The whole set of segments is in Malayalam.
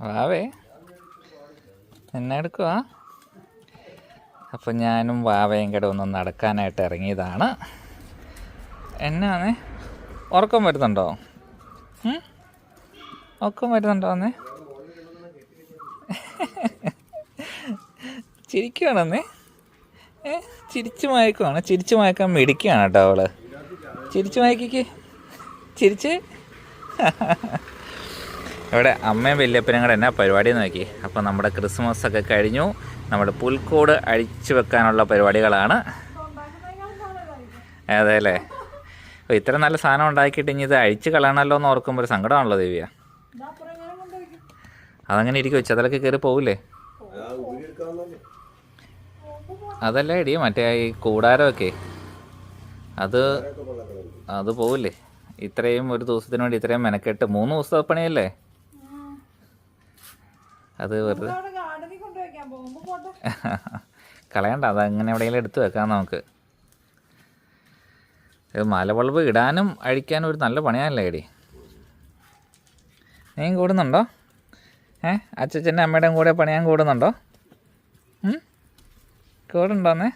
വാവേ എന്നെ എടുക്കുവാ. അപ്പം ഞാനും വാവയും കൂടെ ഒന്ന് നടക്കാനായിട്ട് ഇറങ്ങിയതാണ്. എന്നാന്നേ? ഉറക്കം വരുന്നുണ്ടോ? ഉറക്കം വരുന്നുണ്ടോ അന്നേ ചിരിക്കുകയാണെന്നേ ഏ ചിരിച്ചു മയക്കുവാണ്. ചിരിച്ചു മയക്കാൻ മിടിക്കുകയാണ് കേട്ടോ അവൾ. ചിരിച്ചു മയക്കിക്ക്. ചിരിച്ച്? ഇവിടെ അമ്മയും വല്യപ്പനും കൂടെ എന്നാ പരിപാടി നോക്കി. അപ്പോൾ നമ്മുടെ ക്രിസ്മസ് ഒക്കെ കഴിഞ്ഞു. നമ്മുടെ പുൽക്കൂട് അഴിച്ചു വെക്കാനുള്ള പരിപാടികളാണ്. അതെ അല്ലേ അപ്പോൾ ഇത്ര നല്ല സാധനം ഉണ്ടാക്കിയിട്ട് ഇനി ഇത് അഴിച്ച് കളയണമല്ലോ എന്ന് ഓർക്കുമ്പോൾ ഒരു സങ്കടമാണല്ലോ ദേവിയ. അതങ്ങനെ ഇരിക്കും ചതലൊക്കെ കയറി പോവില്ലേ? അതല്ല ഇടി മറ്റേ ഈ കൂടാരമൊക്കെ. അത് അത് പോവില്ലേ? ഇത്രയും ഒരു ദിവസത്തിന് വേണ്ടി ഇത്രയും മെനക്കെട്ട്. മൂന്ന് ദിവസത്തെ പണിയല്ലേ? അത് വെറുതെ കളയണ്ട അത് അങ്ങനെ എവിടെയെങ്കിലും എടുത്ത് വെക്കാം നമുക്ക്. ഇത് മലബൾബ് ഇടാനും അഴിക്കാനും ഒരു നല്ല പണിയാണല്ലേ എടി? നീ കൂടുന്നുണ്ടോ? ഏ അച്ഛന്റെ അമ്മയുടെയും കൂടെ പണിയാൻ കൂടുന്നുണ്ടോ? കൂടുണ്ടോന്നേ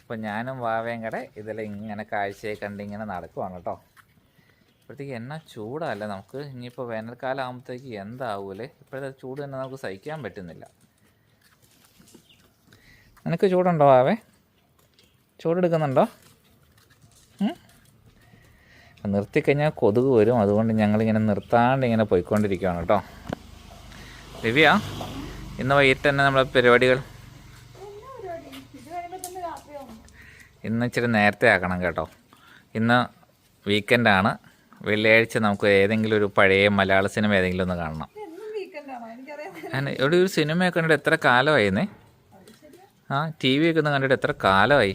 അപ്പം ഞാനും വാവയും കൂടെ ഇതിൽ ഇങ്ങനെ കാഴ്ചയെ കണ്ടിങ്ങനെ നടക്കുവാണ് കേട്ടോ. ഇപ്പോഴത്തേക്ക് എന്നാ ചൂടല്ല നമുക്ക്? ഇനിയിപ്പോൾ വേനൽക്കാലം ആകുമ്പോഴത്തേക്ക് എന്താവൂലേ? ഇപ്പോഴത്തെ ചൂട് തന്നെ നമുക്ക് സഹിക്കാൻ പറ്റുന്നില്ല. നിനക്ക് ചൂടുണ്ടോ ആവേ? ചൂടെടുക്കുന്നുണ്ടോ? നിർത്തിക്കഴിഞ്ഞാൽ കൊതുക് വരും. അതുകൊണ്ട് ഞങ്ങളിങ്ങനെ നിർത്താണ്ട് ഇങ്ങനെ പോയിക്കൊണ്ടിരിക്കുകയാണ് കേട്ടോ. ദിവ്യ ഇന്ന് വൈകിട്ട് തന്നെ നമ്മളെ പരിപാടികൾ? ഇന്ന് ഇച്ചിരി നേരത്തെ ആക്കണം കേട്ടോ. ഇന്ന് വീക്കെൻഡാണ് വെള്ളിയാഴ്ച നമുക്ക് ഏതെങ്കിലും ഒരു പഴയ മലയാള സിനിമ ഏതെങ്കിലും ഒന്ന് കാണണം. ഇവിടെ ഒരു സിനിമയൊക്കെ കണ്ടിട്ട് എത്ര കാലമായിരുന്നേ ആ ടി വി ഒക്കെ ഒന്ന് കണ്ടിട്ട് എത്ര കാലമായി?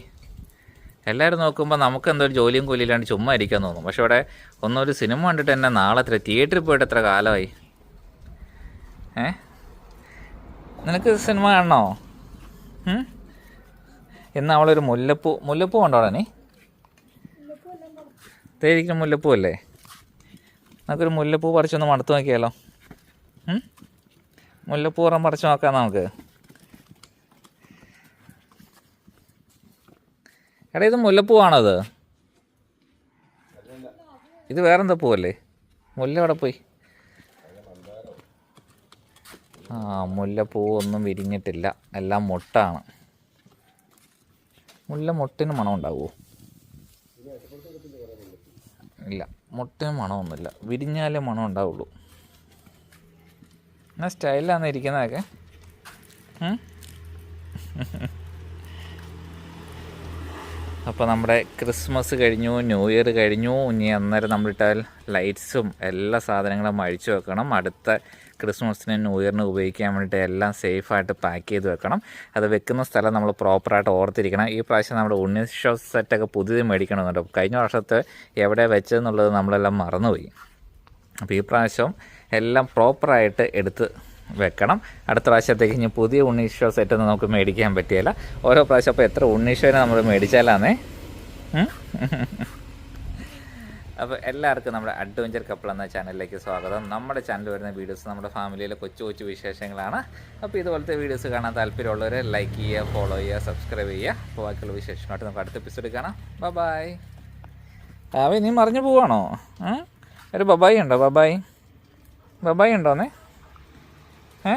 എല്ലാവരും നോക്കുമ്പോൾ നമുക്ക് എന്തോ ഒരു ജോലിയും കൂലിയില്ലാണ്ട് ചുമ്മാ ഇരിക്കാൻ തോന്നും. പക്ഷെ ഇവിടെ ഒന്നൊരു സിനിമ കണ്ടിട്ട് തന്നെ നാളെ എത്ര തിയേറ്ററിൽ പോയിട്ട് എത്ര കാലമായി? ഏ? നിനക്ക് സിനിമ കാണണോ? എന്നാ ഇന്ന് അവളൊരു മുല്ലപ്പൂ മുല്ലപ്പൂ ഉണ്ടോ നീ തേരിക്കുന്ന മുല്ലപ്പൂ അല്ലേ നമുക്കൊരു മുല്ലപ്പൂ പറിച്ചൊന്ന് മടുത്ത് നോക്കിയാലോ? മുല്ലപ്പൂ ഉറം പറിച്ച് നോക്കാം നമുക്ക്. എടാ ഇത് മുല്ലപ്പൂവാണോ ഇത്? ഇത് വേറെന്താ പൂവല്ലേ? മുല്ല എവിടെ പോയി? ആ മുല്ലപ്പൂ ഒന്നും വിരിഞ്ഞിട്ടില്ല. എല്ലാം മുട്ടാണ്. മുല്ല മുട്ടിന് മണം ഉണ്ടാവുമോ ഇല്ല. മുട്ടിന് മണമൊന്നുമില്ല. വിരിഞ്ഞാലേ മണം ഉണ്ടാവുള്ളൂ. എന്നാ സ്റ്റൈലാണ് ഇരിക്കുന്നതൊക്കെ? അപ്പോൾ നമ്മുടെ ക്രിസ്മസ് കഴിഞ്ഞു ന്യൂ ഇയർ കഴിഞ്ഞു. ഇനി അന്നേരം നമ്മളിട്ടാൽ ലൈറ്റ്സും എല്ലാ സാധനങ്ങളും അഴിച്ചു വെക്കണം. അടുത്ത ക്രിസ്മസിന് ന്യൂ ഇയറിന് ഉപയോഗിക്കാൻ വേണ്ടിയിട്ട് എല്ലാം സേഫായിട്ട് പാക്ക് ചെയ്ത് വെക്കണം. അത് വെക്കുന്ന സ്ഥലം നമ്മൾ പ്രോപ്പറായിട്ട് ഓർത്തിരിക്കണം. ഈ പ്രാവശ്യം നമ്മുടെ ഉണ്ണീഷോ സെറ്റൊക്കെ പുതിയത് മേടിക്കണമെന്നുണ്ട്. കഴിഞ്ഞ വർഷത്തെ എവിടെ വെച്ചതെന്നുള്ളത് നമ്മളെല്ലാം മറന്നുപോയി. അപ്പോൾ ഈ പ്രാവശ്യം എല്ലാം പ്രോപ്പറായിട്ട് എടുത്ത് വെക്കണം. അടുത്ത പ്രാവശ്യത്തേക്ക് ഇനി പുതിയ ഉണ്ണീഷോ സെറ്റൊന്നും നമുക്ക് മേടിക്കാൻ പറ്റിയല്ല ഓരോ പ്രാവശ്യം അപ്പോൾ എത്ര ഉണ്ണീഷോനെ നമ്മൾ മേടിച്ചാലാന്നേ? അപ്പോൾ എല്ലാവർക്കും നമ്മുടെ അഡ്വഞ്ചർ കപ്പിൾ എന്ന ചാനലിലേക്ക് സ്വാഗതം. നമ്മുടെ ചാനൽ വരുന്ന വീഡിയോസ് നമ്മുടെ ഫാമിലിയിലെ കൊച്ചു കൊച്ചു വിശേഷങ്ങളാണ്. അപ്പോൾ ഇതുപോലത്തെ വീഡിയോസ് കാണാൻ താല്പര്യമുള്ളവർ ലൈക്ക് ചെയ്യുക ഫോളോ ചെയ്യുക സബ്സ്ക്രൈബ് ചെയ്യുക. അപ്പോൾ ബാക്കിയുള്ള വിശേഷമായിട്ട് നമുക്ക് അടുത്ത എപ്പിസോഡ് കാണാം. ബബായ് അവ നീ മറിഞ്ഞു പോവാണോ? ഒരു ബബായി ഉണ്ടോ? ബബായി ബബായി ഉണ്ടോന്നേ? ഏ?